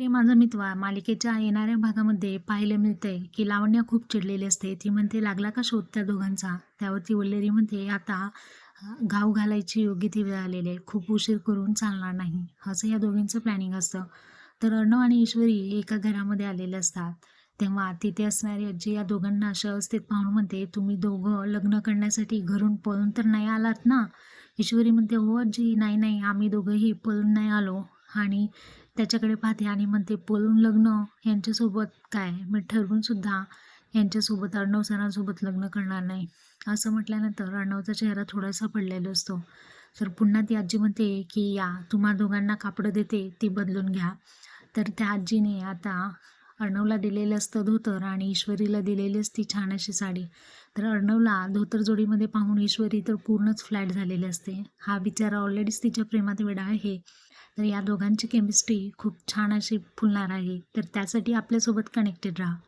रे माझा मित्र मालिकेच्या येणाऱ्या भागामध्ये पाहायला मिळतंय की लावण्या खूप चिडलेली असते. ती म्हणते लागला का शोध त्या दोघांचा? त्यावरती वल्लेरी म्हणते आता घाव घालायची योग्य ती वेळ आलेली आहे. खूप उशीर करून चालणार नाही. असं या दोघींचं प्लॅनिंग असतं. तर अर्णव आणि ईश्वरी एका घरामध्ये आलेले असतात. तेव्हा तिथे असणारी आजी या दोघांना अशा अवस्थेत पाहून म्हणते तुम्ही दोघं लग्न करण्यासाठी घरून पळून तर नाही आलात ना? ईश्वरी म्हणते हो आजी नाही नाही आम्ही दोघंही पळून नाही आलो. आणि त्याच्याकडे पाहते आणि म्हणते बोलून लग्न यांच्यासोबत काय? मी ठरवून सुद्धा यांच्यासोबत अर्णव सरांसोबत लग्न करणार नाही. असं म्हटल्यानंतर अर्णवचा चेहरा थोडासा पडलेला असतो. तर पुन्हा ती आजी म्हणते की या तुम्हा दोघांना कापडं देते ती बदलून घ्या. तर त्या आजीने आता अर्णवला दिलेलं असतं धोतर आणि ईश्वरीला दिलेली असती छान अशी साडी. तर अर्णवला धोतर जोडीमध्ये पाहून ईश्वरी तर पूर्णच फ्लॅट झालेली असते. हा बिचारा ऑलरेडीच तिच्या प्रेमात वेडा आहे. तर या दोघांची केमिस्ट्री खूप छान अशी फुलणार आहे. तर त्यासाठी आपल्यासोबत कनेक्टेड राहा.